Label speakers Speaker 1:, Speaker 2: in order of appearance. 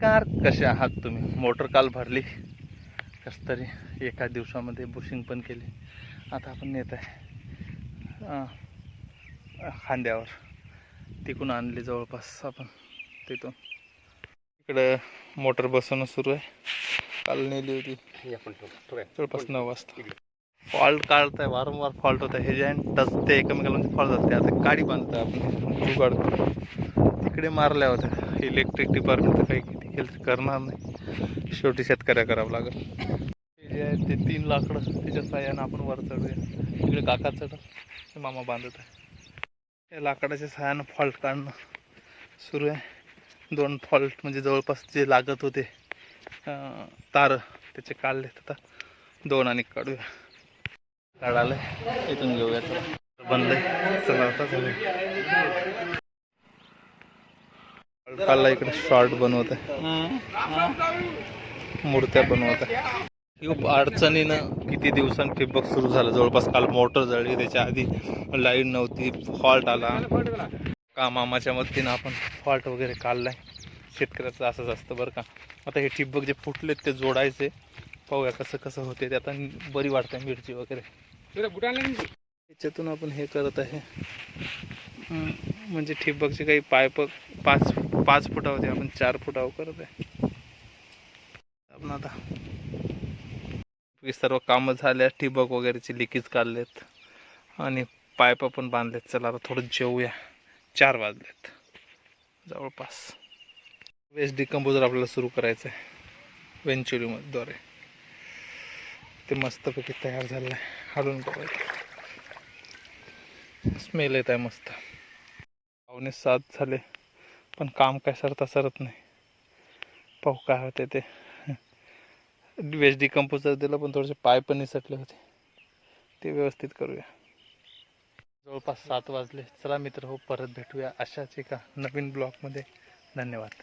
Speaker 1: Car कसे आहात तुम्ही? मोटर काल भरली. कस तरी एका दिवसामध्ये बुशिंग पण केली. आता आपण नेत आहे. खांद्यावर. तिकून आणली जवळपास आपण तिथून. इकडं मोटर बसवणं सुरू आहे. काल नेली होती. जवळपास नऊ वाजता. फॉल्ट काढताय वारंवार फॉल्ट होत आहे हे जे आहे टचते एकमेकांमध्ये फॉल्ट जाते आता गाडी बांधतोय आपण. तिकडे मारल्या होत्या. इलेक्ट्रिक डिपार्टमेंट तर काही. केलं तर करणार नाही. शेवटी शेतकऱ्या करावं लागेल. जे आहे ते तीन लाकडं त्याच्या साह्यानं आपण वर चढूया. इकडे काका चढ. मामा बांधत आहे. या लाकडाच्या साह्यानं फॉल्ट काढणं सुरू आहे. दोन फॉल्ट म्हणजे जवळपास जे लागत होते तार त्याचे काढले आता. दोन आणि काढूया. काढायला इथून घेऊया. बनलं आहे. चला आता. काढला इकडे शॉर्ट बनवत आहे. मूर्त्या बनवत आहे. खूप अडचणीनं किती दिवसांनी ठिबक सुरू झालं? जवळपास काल मोटर जळली त्याच्या आधी लाइट नव्हती फॉल्ट आला. का मामाच्या मदतीनं आपण फॉल्ट वगैरे काढलाय? शेतकऱ्याचं असंच असतं बरं का. आता हे ठिबक जे फुटलेत ते जोडायचे. पाहूया कसं कसं होते ते. आता बरी वाटते मिरची वगैरे. याच्यातून आपण हे करत आहे. म्हणजे ठिबकचे काही पाईप पाच पाच फुटावरती आपण चार फुटावर करत आहे. आपण आता सर्व कामं झाल्या ठिबक वगैरेचे लिकेज काढलेत. आणि पाईप पण बांधलेत. चला आता थोडं जेवूया. चार वाजलेत. जवळपास. वेस्ट डिकम्पोजर आपल्याला सुरू करायचं आहे वेंचुरीद्वारे ते मस्तपैकी तयार झालं आहे हाडून बघायचं स्मेल येत आहे मस्त. पावणे सात झाले. पण काम काय सरता सरत नाही. पाहू काय होते ते. वेस्ट डिकम्पोजर दिलं पण थोडेसे पाय पण निसटले होते. ते व्यवस्थित करूया. जवळपास सात वाजले. चला मित्र हो परत भेटूया अशाच एका नवीन ब्लॉगमध्ये. धन्यवाद.